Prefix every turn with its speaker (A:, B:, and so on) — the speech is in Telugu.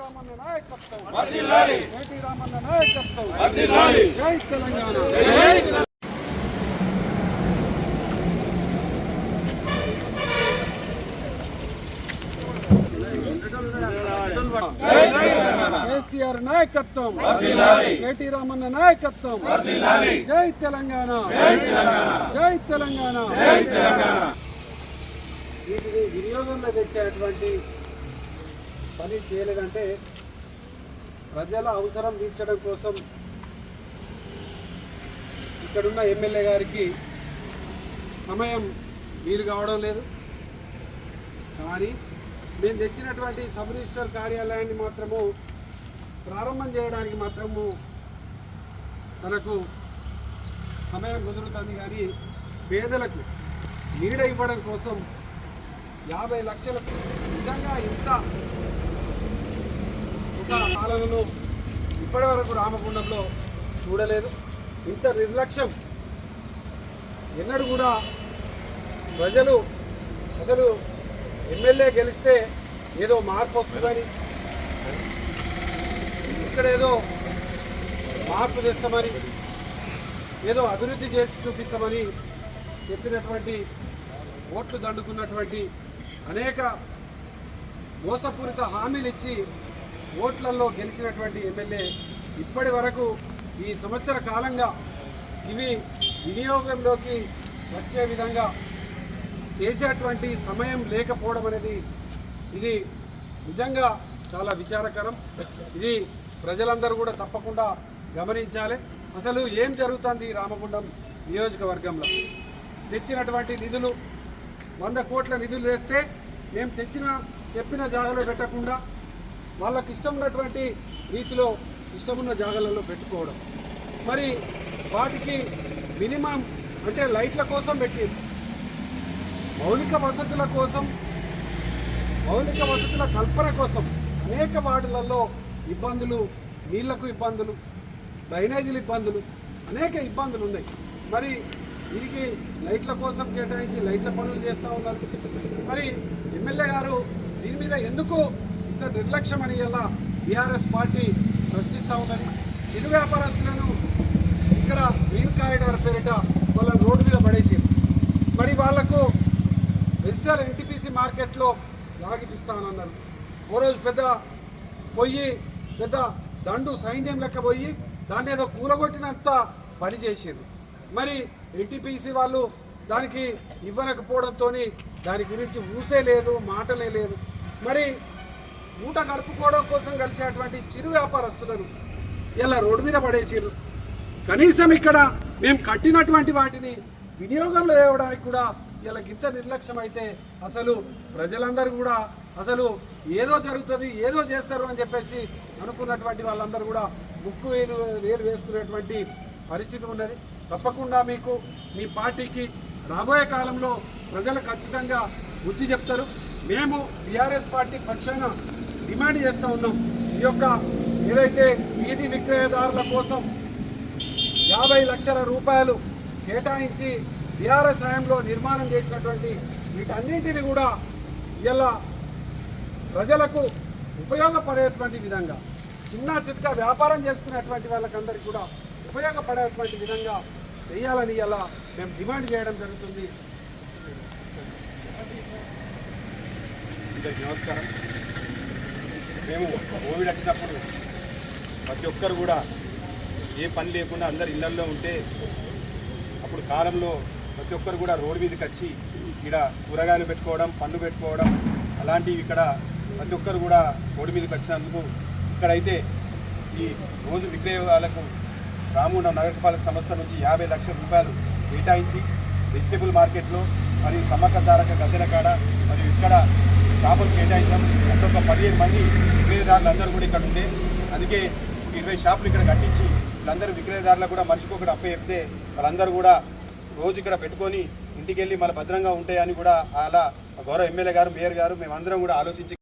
A: రామన్న నాయకత్వం కేటీ రామన్న నాయకత్వం జై తెలంగాణ కేసీఆర్ నాయకత్వం. కేటీ రామన్న నాయకత్వం. జై తెలంగాణ. జై తెలంగాణ. వీటిని వినియోగంలో తెచ్చేటువంటి పని చేయలేదంటే ప్రజల అవసరం తీర్చడం కోసం ఇక్కడున్న ఎమ్మెల్యే గారికి సమయం వీలు కావడం లేదు. కానీ మేము తెచ్చినటువంటి సబ్ రిజిస్టర్ కార్యాలయాన్ని మాత్రము ప్రారంభం చేయడానికి మాత్రము తనకు సమయం కుదురుతుంది కానీ పేదలకు నీడ ఇవ్వడం కోసం యాభై లక్షలకు నిజంగా ఇంత ఒక పాలనను ఇప్పటివరకు రామగుండంలో చూడలేదు. ఇంత నిర్లక్ష్యం ఎన్నడూ కూడా ప్రజలు అసలు ఎమ్మెల్యే గెలిస్తే ఏదో మార్పు వస్తుందని ఇక్కడ ఏదో మార్పు తెస్తామని ఏదో అభివృద్ధి చేసి చూపిస్తామని చెప్పినటువంటి ఓట్లు దండుకున్నటువంటి అనేక మోసపూరిత హామీలు ఇచ్చి ఓట్లలో గెలిచినటువంటి ఎమ్మెల్యే ఇప్పటి వరకు ఈ సంవత్సర కాలంగా ఇవి వినియోగంలోకి వచ్చే విధంగా చేసేటువంటి సమయం లేకపోవడం అనేది ఇది నిజంగా చాలా విచారకరం. ఇది ప్రజలందరూ కూడా తప్పకుండా గమనించాలి. అసలు ఏం జరుగుతుంది రామగుండం నియోజకవర్గంలో? తెచ్చినటువంటి నిధులు వంద కోట్ల నిధులు వేస్తే మేము తెచ్చిన చెప్పిన జాగాలో పెట్టకుండా వాళ్ళకి ఇష్టం ఉన్నటువంటి రీతిలో ఇష్టమున్న జాగాలలో పెట్టుకోవడం. మరి వాటికి మినిమం అంటే లైట్ల కోసం పెట్టి మౌలిక వసతుల కోసం మౌలిక వసతుల కల్పన కోసం అనేక వార్డులలో ఇబ్బందులు నీళ్ళకు ఇబ్బందులు డ్రైనేజీల ఇబ్బందులు అనేక ఇబ్బందులు ఉన్నాయి. మరి వీరికి లైట్ల కోసం కేటాయించి లైట్ల పనులు చేస్తూ ఉన్నారు. మరి ఎమ్మెల్యే గారు దీని మీద ఎందుకు ఇంత నిర్లక్ష్యం అని ఇలా బీఆర్ఎస్ పార్టీ ప్రశ్నిస్తూ ఉందని చిరు వ్యాపారస్తులను ఇక్కడ గ్రీన్ కారిడార్ పేరిట వాళ్ళ రోడ్డు మీద పడేసి మరి వాళ్ళకు వెజిటల్ ఎన్టీపీసీ మార్కెట్లో లాగిపిస్తానన్నారు ఓ రోజు పెద్ద పొయ్యి పెద్ద దండు సైన్యం లెక్క పోయి దాన్ని ఏదో కూలగొట్టినంత పని చేసారు మరి ఎన్టీపీసీ వాళ్ళు దానికి ఇవ్వనకపోవడంతో దాని గురించి ఊసే లేదు మాటలే లేదు. మరి మూట గడుపుకోవడం కోసం కలిసేటువంటి చిరు వ్యాపారస్తులను ఇలా రోడ్డు మీద పడేసారు కనీసం ఇక్కడ మేము కట్టినటువంటి వాటిని వినియోగంలో తేవడానికి కూడా ఇలా గింత నిర్లక్ష్యం అయితే అసలు ప్రజలందరూ కూడా అసలు ఏదో జరుగుతుంది ఏదో చేస్తారు అని చెప్పేసి అనుకున్నటువంటి వాళ్ళందరూ కూడా ముక్కు వేలు వేలు వేసుకునేటువంటి పరిస్థితి ఉన్నది. తప్పకుండా మీకు మీ పార్టీకి రాబోయే కాలంలో ప్రజలు ఖచ్చితంగా బుద్ధి చెప్తారు. మేము బీఆర్ఎస్ పార్టీ పక్షాన డిమాండ్ చేస్తూ ఉన్నాం. ఈ యొక్క ఏదైతే వీధి విక్రయదారుల కోసం యాభై లక్షల రూపాయలు కేటాయించి బీఆర్ఎస్ హయాంలో నిర్మాణం చేసినటువంటి వీటన్నింటిని కూడా ఇలా ప్రజలకు ఉపయోగపడేటువంటి విధంగా చిన్న చిత్క వ్యాపారం చేసుకునేటువంటి వాళ్ళకందరికీ కూడా ఉపయోగపడేటువంటి విధంగా చేయాలని ఇలా మేము డిమాండ్ చేయడం జరుగుతుంది.
B: నమస్కారం. మేము కోవిడ్ వచ్చినప్పుడు ప్రతి ఒక్కరు కూడా ఏ పని లేకుండా అందరు ఇళ్ళల్లో ఉంటే అప్పుడు కాలంలో ప్రతి ఒక్కరు కూడా రోడ్డు మీదకి వచ్చి ఇక్కడ కూరగాయలు పెట్టుకోవడం పండ్లు పెట్టుకోవడం అలాంటివి ఇక్కడ ప్రతి ఒక్కరు కూడా రోడ్డు మీదకి వచ్చినందుకు ఇక్కడైతే ఈ రోజు విక్రయాలకు రామగుండం నగరపాలక సంస్థ నుంచి యాభై లక్షల రూపాయలు కేటాయించి వెజిటేబుల్ మార్కెట్లో మరియు సమ్మక సారక గద్దెల కాడ మరియు ఇక్కడ షాపులు కేటాయించాం. అంటే ఒక పదిహేను మంది విక్రయదారులు అందరూ కూడా ఇక్కడ ఉండే. అందుకే ఇరవై షాపులు ఇక్కడ కట్టించి వీళ్ళందరూ విక్రయదారులకు కూడా మనిషికి ఒకటి అప్ప చెప్తే వాళ్ళందరూ కూడా రోజు ఇక్కడ పెట్టుకొని ఇంటికి వెళ్ళి మళ్ళీ భద్రంగా ఉంటాయని కూడా అలా గౌరవ ఎమ్మెల్యే గారు మేయర్ గారు మేమందరం కూడా ఆలోచించి